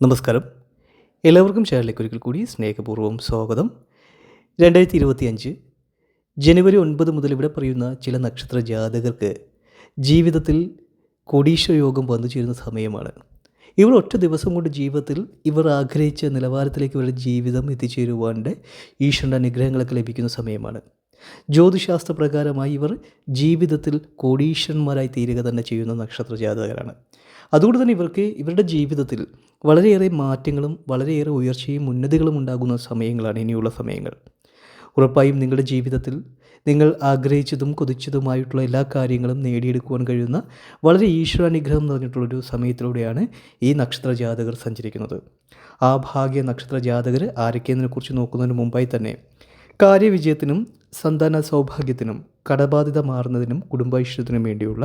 നമസ്കാരം. എല്ലാവർക്കും ചാനലിലേക്ക് ഒരിക്കൽ കൂടി സ്നേഹപൂർവം സ്വാഗതം. രണ്ടായിരത്തി ഇരുപത്തി അഞ്ച് ജനുവരി ഒൻപത് മുതൽ ഇവിടെ പറയുന്ന ചില നക്ഷത്ര ജാതകർക്ക് ജീവിതത്തിൽ കൊടീശ്വര യോഗം വന്നു ചേരുന്ന സമയമാണ്. ഇവർ ഒറ്റ ദിവസം കൊണ്ട് ജീവിതത്തിൽ ഇവർ ആഗ്രഹിച്ച നിലവാരത്തിലേക്ക് ഇവരുടെ ജീവിതം എത്തിച്ചേരുവാന്റെ ഈശ്വരന്റെ അനുഗ്രഹങ്ങളൊക്കെ ലഭിക്കുന്ന സമയമാണ്. ജ്യോതിശാസ്ത്ര പ്രകാരമായി ഇവർ ജീവിതത്തിൽ കോടീശ്വരന്മാരായി തീരുക തന്നെ ചെയ്യുന്ന നക്ഷത്ര ജാതകരാണ്. അതുകൊണ്ട് തന്നെ ഇവർക്ക് ഇവരുടെ ജീവിതത്തിൽ വളരെയേറെ മാറ്റങ്ങളും വളരെയേറെ ഉയർച്ചയും ഉന്നതികളും ഉണ്ടാകുന്ന സമയങ്ങളാണ് ഇനിയുള്ള സമയങ്ങൾ. ഉറപ്പായും നിങ്ങളുടെ ജീവിതത്തിൽ നിങ്ങൾ ആഗ്രഹിച്ചതും കൊതിച്ചതുമായിട്ടുള്ള എല്ലാ കാര്യങ്ങളും നേടിയെടുക്കുവാൻ കഴിയുന്ന വളരെ ഈശ്വരാനുഗ്രഹം നിറഞ്ഞിട്ടുള്ളൊരു സമയത്തിലൂടെയാണ് ഈ നക്ഷത്ര ജാതകർ സഞ്ചരിക്കുന്നത്. ആ ഭാഗ്യ നക്ഷത്ര ജാതകർ ആരൊക്കെയെന്നതിനെക്കുറിച്ച് നോക്കുന്നതിന് മുമ്പായി തന്നെ കാര്യവിജയത്തിനും സന്താന സൗഭാഗ്യത്തിനും കടബാധിത മാറുന്നതിനും കുടുംബൈശ്വര്യത്തിനും വേണ്ടിയുള്ള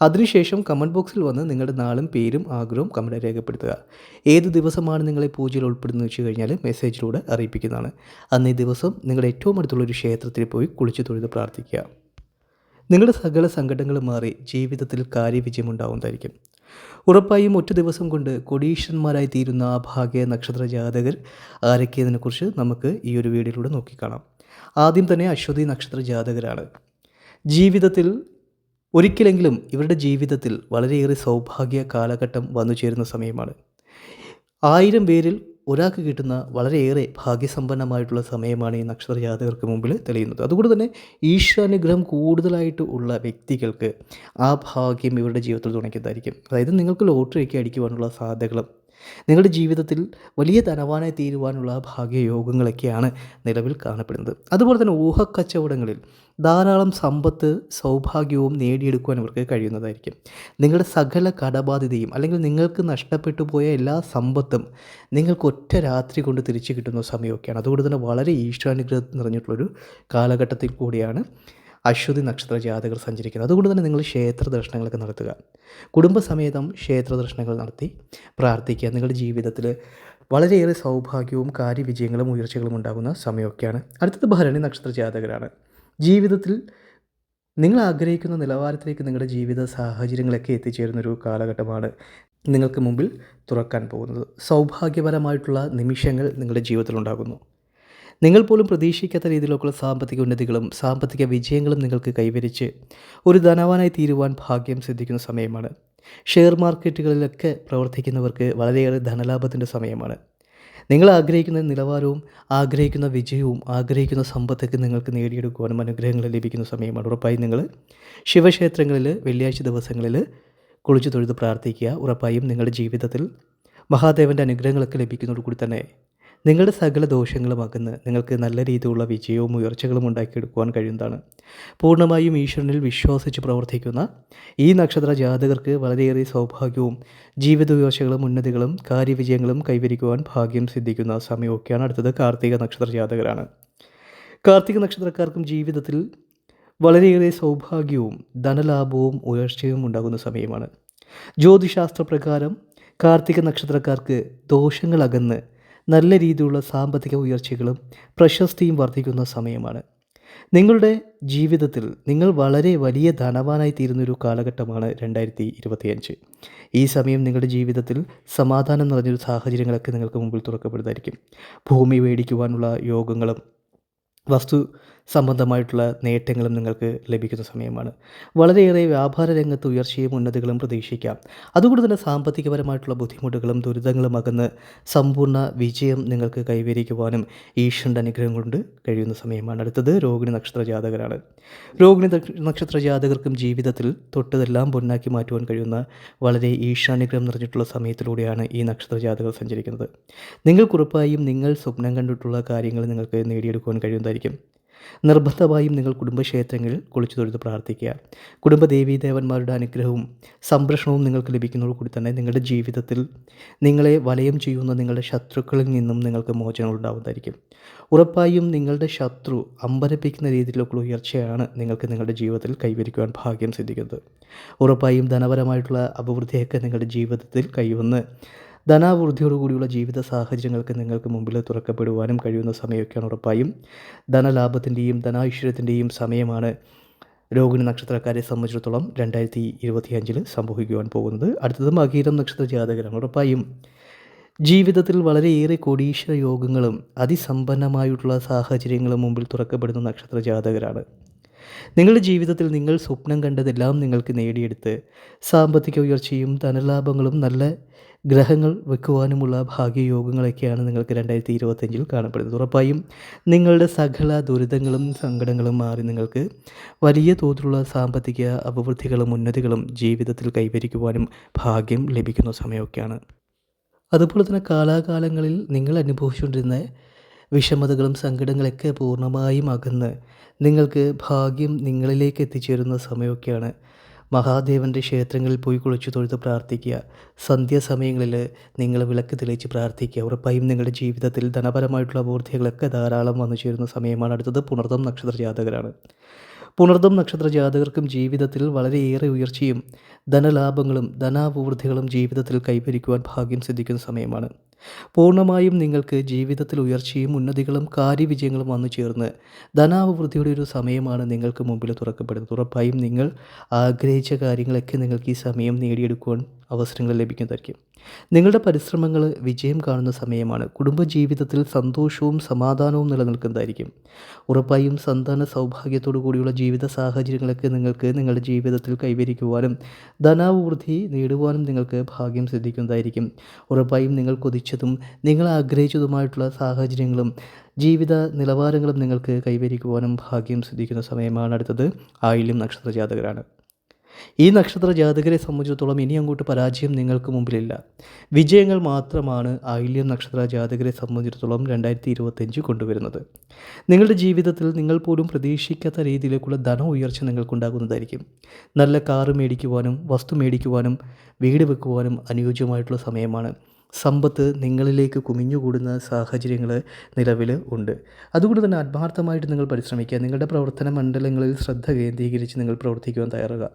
അതിനുശേഷം കമന്റ് ബോക്സിൽ വന്ന് നിങ്ങളുടെ നാളും പേരും ആഗ്രഹവും കമന്റ് രേഖപ്പെടുത്തുക. ഏത് ദിവസമാണ് നിങ്ങളെ പൂജയിൽ ഉൾപ്പെടുന്നത് വെച്ച് കഴിഞ്ഞാൽ മെസ്സേജിലൂടെ അറിയിപ്പിക്കുന്നതാണ്. അന്നേ ദിവസം നിങ്ങളുടെ ഏറ്റവും അടുത്തുള്ള ഒരു ക്ഷേത്രത്തിൽ പോയി കുളിച്ചു തൊഴുത് പ്രാർത്ഥിക്കുക. നിങ്ങളുടെ സകല സങ്കടങ്ങൾ മാറി ജീവിതത്തിൽ കാര്യവിജയം ഉണ്ടാവുന്നതായിരിക്കും ഉറപ്പായും ഒറ്റ ദിവസം കൊണ്ട് കൊടീശ്വരന്മാരായി തീരുന്ന ആ ഭാഗ്യ നക്ഷത്ര ജാതകർ ആരൊക്കെയെന്നതിനെക്കുറിച്ച് നമുക്ക് ഈ ഒരു വീഡിയോയിലൂടെ നോക്കിക്കാണാം. ആദ്യം തന്നെ അശ്വതി നക്ഷത്ര ജാതകരാണ്. ജീവിതത്തിൽ ഒരിക്കലെങ്കിലും ഇവരുടെ ജീവിതത്തിൽ വളരെയേറെ സൗഭാഗ്യ കാലഘട്ടം വന്നു ചേരുന്ന സമയമാണ്. ആയിരം പേരിൽ ഒരാൾക്ക് കിട്ടുന്ന വളരെയേറെ ഭാഗ്യസമ്പന്നമായിട്ടുള്ള സമയമാണ് ഈ നക്ഷത്ര ജാതകർക്ക് മുമ്പിൽ തെളിയുന്നത്. അതുകൊണ്ട് തന്നെ ഈശ്വരാനുഗ്രഹം കൂടുതലായിട്ട് ഉള്ള വ്യക്തികൾക്ക് ആ ഭാഗ്യം ഇവരുടെ ജീവിതത്തിൽ തുണയ്ക്കുന്നതായിരിക്കും. അതായത് നിങ്ങൾക്ക് ലോട്ടറിയൊക്കെ അടിക്കുവാനുള്ള സാധ്യതകളും നിങ്ങളുടെ ജീവിതത്തിൽ വലിയ ധനവാനായി തീരുവാനുള്ള ഭാഗ്യയോഗങ്ങളൊക്കെയാണ് നിലവിൽ കാണപ്പെടുന്നത്. അതുപോലെ തന്നെ ഊഹക്കച്ചവടങ്ങളിൽ ധാരാളം സമ്പത്ത് സൗഭാഗ്യവും നേടിയെടുക്കുവാൻ ഇവർക്ക് കഴിയുന്നതായിരിക്കും. നിങ്ങളുടെ സകല കടബാധ്യതയും അല്ലെങ്കിൽ നിങ്ങൾക്ക് നഷ്ടപ്പെട്ടു പോയ എല്ലാ സമ്പത്തും നിങ്ങൾക്ക് ഒറ്റ രാത്രി കൊണ്ട് തിരിച്ചു കിട്ടുന്ന സമയമൊക്കെയാണ്. അതുകൊണ്ട് തന്നെ വളരെ ഈശ്വരാനുഗ്രഹം നിറഞ്ഞിട്ടുള്ളൊരു കാലഘട്ടത്തിൽ കൂടിയാണ് അശ്വതി നക്ഷത്ര ജാതകർ സഞ്ചരിക്കുന്നത് അതുകൊണ്ട് തന്നെ നിങ്ങൾ ക്ഷേത്ര ദർശനങ്ങളൊക്കെ നടത്തുക. കുടുംബസമേതം ക്ഷേത്ര ദർശനങ്ങൾ നടത്തി പ്രാർത്ഥിക്കുക. നിങ്ങളുടെ ജീവിതത്തിൽ വളരെയേറെ സൗഭാഗ്യവും കാര്യവിജയങ്ങളും ഉയർച്ചകളും ഉണ്ടാകുന്ന സമയമൊക്കെയാണ്. അടുത്തത് ഭരണി നക്ഷത്ര ജാതകരാണ്. ജീവിതത്തിൽ നിങ്ങൾ ആഗ്രഹിക്കുന്ന നിലവാരത്തിലേക്ക് നിങ്ങളുടെ ജീവിത സാഹചര്യങ്ങളൊക്കെ എത്തിച്ചേരുന്ന ഒരു കാലഘട്ടമാണ് നിങ്ങൾക്ക് മുമ്പിൽ തുറക്കാൻ പോകുന്നത്. സൗഭാഗ്യപരമായിട്ടുള്ള നിമിഷങ്ങൾ നിങ്ങളുടെ ജീവിതത്തിൽ ഉണ്ടാകുന്നു നിങ്ങൾ പോലും പ്രതീക്ഷിക്കാത്ത രീതിയിലുള്ള സാമ്പത്തിക ഉന്നതികളും സാമ്പത്തിക വിജയങ്ങളും നിങ്ങൾക്ക് കൈവരിച്ച് ഒരു ധനവാനായി തീരുവാൻ ഭാഗ്യം സിദ്ധിക്കുന്ന സമയമാണ്. ഷെയർ മാർക്കറ്റുകളിലൊക്കെ പ്രവർത്തിക്കുന്നവർക്ക് വളരെയേറെ ധനലാഭത്തിന്റെ സമയമാണ്. നിങ്ങൾ ആഗ്രഹിക്കുന്ന നിലവാരവും ആഗ്രഹിക്കുന്ന വിജയവും ആഗ്രഹിക്കുന്ന സമ്പത്തൊക്കെ നിങ്ങൾക്ക് നേടിയെടുക്കുവാനും അനുഗ്രഹങ്ങൾ ലഭിക്കുന്ന സമയമാണ്. ഉറപ്പായി നിങ്ങൾ ശിവക്ഷേത്രങ്ങളിൽ വെള്ളിയാഴ്ച ദിവസങ്ങളിൽ കുളിച്ചു തൊഴുത് പ്രാർത്ഥിക്കുക. ഉറപ്പായും നിങ്ങളുടെ ജീവിതത്തിൽ മഹാദേവന്റെ അനുഗ്രഹങ്ങളൊക്കെ ലഭിക്കുന്നതോടുകൂടി തന്നെ നിങ്ങളുടെ സകല ദോഷങ്ങളും അകന്ന് നിങ്ങൾക്ക് നല്ല രീതിയിലുള്ള വിജയവും ഉയർച്ചകളും ഉണ്ടാക്കിയെടുക്കുവാൻ കഴിയുന്നതാണ്. പൂർണമായും ഈശ്വരനിൽ വിശ്വസിച്ച് പ്രവർത്തിക്കുന്ന ഈ നക്ഷത്ര ജാതകർക്ക് വളരെയേറെ സൗഭാഗ്യവും ജീവിത ഉയർച്ചകളും ഉന്നതികളും കാര്യവിജയങ്ങളും കൈവരിക്കുവാൻ ഭാഗ്യം സിദ്ധിക്കുന്ന സമയമൊക്കെയാണ് അടുത്തത് കാർത്തിക നക്ഷത്ര ജാതകരാണ്. കാർത്തിക നക്ഷത്രക്കാർക്കും ജീവിതത്തിൽ വളരെയേറെ സൗഭാഗ്യവും ധനലാഭവും ഉയർച്ചയും ഉണ്ടാകുന്ന സമയമാണ്. ജ്യോതിശാസ്ത്ര പ്രകാരം കാർത്തിക നക്ഷത്രക്കാർക്ക് ദോഷങ്ങൾ അകന്ന് നല്ല രീതിയിലുള്ള സാമ്പത്തിക ഉയർച്ചകളും പ്രശസ്തിയും വർദ്ധിക്കുന്ന സമയമാണ്. നിങ്ങളുടെ ജീവിതത്തിൽ നിങ്ങൾ വളരെ വലിയ ധനവാനായി തീരുന്നൊരു കാലഘട്ടമാണ് രണ്ടായിരത്തി ഇരുപത്തിയഞ്ച് ഈ സമയം നിങ്ങളുടെ ജീവിതത്തിൽ സമാധാനം നിറഞ്ഞൊരു സാഹചര്യങ്ങളൊക്കെ നിങ്ങൾക്ക് മുമ്പിൽ തുറക്കപ്പെടുന്നതായിരിക്കും. ഭൂമി മേടിക്കുവാനുള്ള യോഗങ്ങളും വസ്തു സംബന്ധമായിട്ടുള്ള നേട്ടങ്ങളും നിങ്ങൾക്ക് ലഭിക്കുന്ന സമയമാണ്. വളരെയേറെ വ്യാപാര രംഗത്ത് ഉയർച്ചയും ഉന്നതികളും പ്രതീക്ഷിക്കാം. അതുകൊണ്ട് തന്നെ സാമ്പത്തികപരമായിട്ടുള്ള ബുദ്ധിമുട്ടുകളും ദുരിതങ്ങളും അകന്ന് സമ്പൂർണ വിജയം നിങ്ങൾക്ക് കൈവരിക്കുവാനും ഈശ്വരന്റെ അനുഗ്രഹം കൊണ്ട് കഴിയുന്ന സമയമാണ്. അടുത്തത് രോഹിണി നക്ഷത്ര ജാതകരാണ്. രോഹിണി നക്ഷത്ര ജാതകർക്കും ജീവിതത്തിൽ തൊട്ടതെല്ലാം പൊന്നാക്കി മാറ്റുവാൻ കഴിയുന്ന വളരെ ഈശ്വരാനുഗ്രഹം നിറഞ്ഞിട്ടുള്ള സമയത്തിലൂടെയാണ് ഈ നക്ഷത്ര ജാതകർ സഞ്ചരിക്കുന്നത്. നിങ്ങൾക്കുറപ്പായും നിങ്ങൾ സ്വപ്നം കണ്ടിട്ടുള്ള കാര്യങ്ങൾ നിങ്ങൾക്ക് നേടിയെടുക്കുവാൻ കഴിയുന്നതായിരിക്കും. നിർബന്ധമായും നിങ്ങൾ കുടുംബക്ഷേത്രങ്ങളിൽ കുളിച്ചു തൊഴുത് പ്രാർത്ഥിക്കുക. കുടുംബ ദേവീദേവന്മാരുടെ അനുഗ്രഹവും സംരക്ഷണവും നിങ്ങൾക്ക് ലഭിക്കുന്നതോടുകൂടി തന്നെ നിങ്ങളുടെ ജീവിതത്തിൽ നിങ്ങളെ വലയം ചെയ്യുന്ന നിങ്ങളുടെ ശത്രുക്കളിൽ നിന്നും നിങ്ങൾക്ക് മോചനം ഉണ്ടാവുന്നതായിരിക്കും. ഉറപ്പായും നിങ്ങളുടെ ശത്രു അമ്പരപ്പിക്കുന്ന രീതിയിലുള്ള ഉയർച്ചയാണ് നിങ്ങൾക്ക് നിങ്ങളുടെ ജീവിതത്തിൽ കൈവരിക്കുവാൻ ഭാഗ്യം സിദ്ധിക്കുന്നത്. ഉറപ്പായും ധനപരമായിട്ടുള്ള അഭിവൃദ്ധിയൊക്കെ നിങ്ങളുടെ ജീവിതത്തിൽ കൈവന്ന് ധനാവൃദ്ധിയോടുകൂടിയുള്ള ജീവിത സാഹചര്യങ്ങൾക്ക് നിങ്ങൾക്ക് മുമ്പിൽ തുറക്കപ്പെടുവാനും കഴിയുന്ന സമയമൊക്കെയാണ് ഉറപ്പായും. ധനലാഭത്തിന്റെയും ധനാശ്വര്യത്തിന്റെയും സമയമാണ് രോഹിണി നക്ഷത്രക്കാരെ സംബന്ധിച്ചിടത്തോളം രണ്ടായിരത്തി ഇരുപത്തിയഞ്ചിൽ സംഭവിക്കുവാൻ പോകുന്നത്. അടുത്തത് മകീരം നക്ഷത്ര ജാതകരാണ് ഉറപ്പായും. ജീവിതത്തിൽ വളരെയേറെ കോടീശ്വര യോഗങ്ങളും അതിസമ്പന്നമായിട്ടുള്ള സാഹചര്യങ്ങളും മുമ്പിൽ തുറക്കപ്പെടുന്ന നക്ഷത്ര ജാതകരാണ്. നിങ്ങളുടെ ജീവിതത്തിൽ നിങ്ങൾ സ്വപ്നം കണ്ടതെല്ലാം നിങ്ങൾക്ക് നേടിയെടുത്ത് സാമ്പത്തിക ഉയർച്ചയും ധനലാഭങ്ങളും നല്ല ഗ്രഹങ്ങൾ വെക്കുവാനുമുള്ള ഭാഗ്യയോഗങ്ങളൊക്കെയാണ് നിങ്ങൾക്ക് രണ്ടായിരത്തി ഇരുപത്തഞ്ചിൽ കാണപ്പെടുന്നത്. ഉറപ്പായും നിങ്ങളുടെ സകല ദുരിതങ്ങളും സങ്കടങ്ങളും മാറി നിങ്ങൾക്ക് വലിയ തോതിലുള്ള സാമ്പത്തിക അഭിവൃദ്ധികളും ഉന്നതികളും ജീവിതത്തിൽ കൈവരിക്കുവാനും ഭാഗ്യം ലഭിക്കുന്ന സമയമൊക്കെയാണ്. അതുപോലെ തന്നെ കാലാകാലങ്ങളിൽ നിങ്ങൾ അനുഭവിച്ചുകൊണ്ടിരുന്ന വിഷമതകളും സങ്കടങ്ങളൊക്കെ പൂർണമായും അകന്ന് നിങ്ങൾക്ക് ഭാഗ്യം നിങ്ങളിലേക്ക് എത്തിച്ചേരുന്ന സമയമൊക്കെയാണ്. മഹാദേവന്റെ ക്ഷേത്രങ്ങളിൽ പോയി കുളിച്ചു തൊഴുത് പ്രാർത്ഥിക്കുക. സന്ധ്യാസമയങ്ങളിൽ നിങ്ങൾ വിളക്ക് തെളിയിച്ച് പ്രാർത്ഥിക്കുക. ഉറപ്പായും നിങ്ങളുടെ ജീവിതത്തിൽ ധനപരമായിട്ടുള്ള പൂർത്തികളൊക്കെ ധാരാളം വന്നു ചേരുന്ന സമയമാണ് അടുത്തത് പുണർദം നക്ഷത്ര ജാതകരാണ്. പുണർദം നക്ഷത്ര ജാതകർക്കും ജീവിതത്തിൽ വളരെയേറെ ഉയർച്ചയും ധനലാഭങ്ങളും ധനാഭിവൃദ്ധികളും ജീവിതത്തിൽ കൈവരിക്കുവാൻ ഭാഗ്യം സിദ്ധിക്കുന്ന സമയമാണ്. പൂർണമായും നിങ്ങൾക്ക് ജീവിതത്തിൽ ഉയർച്ചയും ഉന്നതികളും കാര്യവിജയങ്ങളും വന്നു ചേർന്ന് ധനാഭിവൃദ്ധിയുടെ ഒരു സമയമാണ് നിങ്ങൾക്ക് മുമ്പിൽ തുറക്കപ്പെടുന്നത്. ഉറപ്പായും നിങ്ങൾ ആഗ്രഹിച്ച കാര്യങ്ങളൊക്കെ നിങ്ങൾക്ക് ഈ സമയം നേടിയെടുക്കുവാൻ അവസരങ്ങൾ ലഭിക്കുന്നതായിരിക്കും. നിങ്ങളുടെ പരിശ്രമങ്ങൾ വിജയം കാണുന്ന സമയമാണ്. കുടുംബജീവിതത്തിൽ സന്തോഷവും സമാധാനവും നിലനിൽക്കുന്നതായിരിക്കും. ഉറപ്പായും സന്താന സൗഭാഗ്യത്തോടു കൂടിയുള്ള ജീവിത സാഹചര്യങ്ങളൊക്കെ നിങ്ങൾക്ക് നിങ്ങളുടെ ജീവിതത്തിൽ കൈവരിക്കുവാനും ധനാഭിവൃദ്ധി നേടുവാനും നിങ്ങൾക്ക് ഭാഗ്യം സിദ്ധിക്കുന്നതായിരിക്കും. ഉറപ്പായും നിങ്ങൾ കൊതിച്ചതും നിങ്ങൾ ആഗ്രഹിച്ചതുമായിട്ടുള്ള സാഹചര്യങ്ങളും ജീവിത നിലവാരങ്ങളും നിങ്ങൾക്ക് കൈവരിക്കുവാനും ഭാഗ്യം സിദ്ധിക്കുന്ന സമയമാണ് അടുത്തത്. ആയില്യം നക്ഷത്ര ജാതകരാണ് ഈ നക്ഷത്ര ജാതകരെ സംബന്ധിച്ചിടത്തോളം ഇനി അങ്ങോട്ട് പരാജയം നിങ്ങൾക്ക് മുമ്പിലില്ല. വിജയങ്ങൾ മാത്രമാണ് ആയില്യം നക്ഷത്ര ജാതകരെ സംബന്ധിച്ചിടത്തോളം രണ്ടായിരത്തി ഇരുപത്തഞ്ച് കൊണ്ടുവരുന്നത്. നിങ്ങളുടെ ജീവിതത്തിൽ നിങ്ങൾ പോലും പ്രതീക്ഷിക്കാത്ത രീതിയിലേക്കുള്ള ധന ഉയർച്ച നിങ്ങൾക്കുണ്ടാകുന്നതായിരിക്കും. നല്ല കാറ് മേടിക്കുവാനും വസ്തു മേടിക്കുവാനും വീട് വെക്കുവാനും അനുയോജ്യമായിട്ടുള്ള സമയമാണ്. സമ്പത്ത് നിങ്ങളിലേക്ക് കുമിഞ്ഞുകൂടുന്ന സാഹചര്യങ്ങൾ നിലവിൽ ഉണ്ട്. അതുകൊണ്ട് തന്നെ ആത്മാർത്ഥമായിട്ട് നിങ്ങൾ പരിശ്രമിക്കുക. നിങ്ങളുടെ പ്രവർത്തന മണ്ഡലങ്ങളിൽ ശ്രദ്ധ കേന്ദ്രീകരിച്ച് നിങ്ങൾ പ്രവർത്തിക്കുവാൻ തയ്യാറുക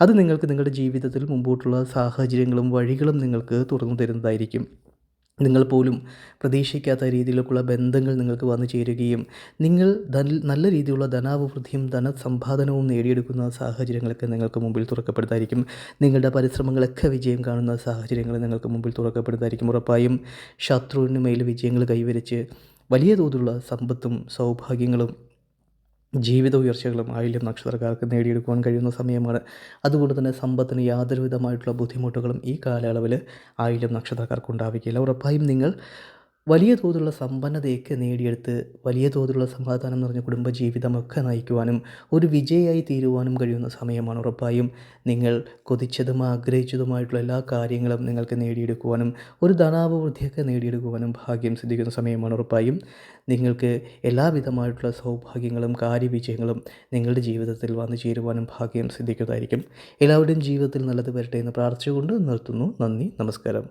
അത് നിങ്ങൾക്ക് നിങ്ങളുടെ ജീവിതത്തിൽ മുമ്പോട്ടുള്ള സാഹചര്യങ്ങളും വഴികളും നിങ്ങൾക്ക് തുറന്നു തരുന്നതായിരിക്കും. നിങ്ങൾ പോലും പ്രതീക്ഷിക്കാത്ത രീതിയിലേക്കുള്ള ബന്ധങ്ങൾ നിങ്ങൾക്ക് വന്നു ചേരുകയും നിങ്ങൾ നല്ല രീതിയിലുള്ള ധനാഭിവൃദ്ധിയും ധനസമ്പാദനവും നേടിയെടുക്കുന്ന സാഹചര്യങ്ങളൊക്കെ നിങ്ങൾക്ക് മുമ്പിൽ തുറക്കപ്പെടുത്തായിരിക്കും. നിങ്ങളുടെ പരിശ്രമങ്ങളൊക്കെ വിജയം കാണുന്ന സാഹചര്യങ്ങൾ നിങ്ങൾക്ക് മുമ്പിൽ തുറക്കപ്പെടുത്തായിരിക്കും ഉറപ്പായും. ശത്രുവിന് മേൽ വിജയങ്ങൾ കൈവരിച്ച് വലിയ തോതിലുള്ള സമ്പത്തും സൗഭാഗ്യങ്ങളും ജീവിത ഉയർച്ചകളും ആയില്യം നക്ഷത്രക്കാർക്ക് നേടിയെടുക്കുവാൻ കഴിയുന്ന സമയമാണ്. അതുകൊണ്ട് തന്നെ സമ്പത്തിന് യാതൊരുവിധമായിട്ടുള്ള ബുദ്ധിമുട്ടുകളും ഈ കാലയളവിൽ ആയില്യം നക്ഷത്രക്കാർക്ക് ഉണ്ടാവുകയില്ല ഉറപ്പായും നിങ്ങൾ വലിയ തോതിലുള്ള സമ്പന്നതയൊക്കെ നേടിയെടുത്ത് വലിയ തോതിലുള്ള സമാധാനം നിറഞ്ഞ കുടുംബജീവിതമൊക്കെ നയിക്കുവാനും ഒരു വിജയമായി തീരുവാനും കഴിയുന്ന സമയമാണ് ഉറപ്പായും നിങ്ങൾ കൊതിച്ചതും ആഗ്രഹിച്ചതുമായിട്ടുള്ള എല്ലാ കാര്യങ്ങളും നിങ്ങൾക്ക് നേടിയെടുക്കുവാനും ഒരു ധനാഭിവൃദ്ധിയൊക്കെ നേടിയെടുക്കുവാനും ഭാഗ്യം സിദ്ധിക്കുന്ന സമയമാണ് ഉറപ്പായും. നിങ്ങൾക്ക് എല്ലാവിധമായിട്ടുള്ള സൗഭാഗ്യങ്ങളും കാര്യവിജയങ്ങളും നിങ്ങളുടെ ജീവിതത്തിൽ വന്നു ചേരുവാനും ഭാഗ്യം സിദ്ധിക്കുന്നതായിരിക്കും. എല്ലാവരുടെയും ജീവിതത്തിൽ നല്ലത് വരട്ടെ എന്ന് പ്രാർത്ഥിച്ചുകൊണ്ട് നിർത്തുന്നു. നന്ദി. നമസ്കാരം.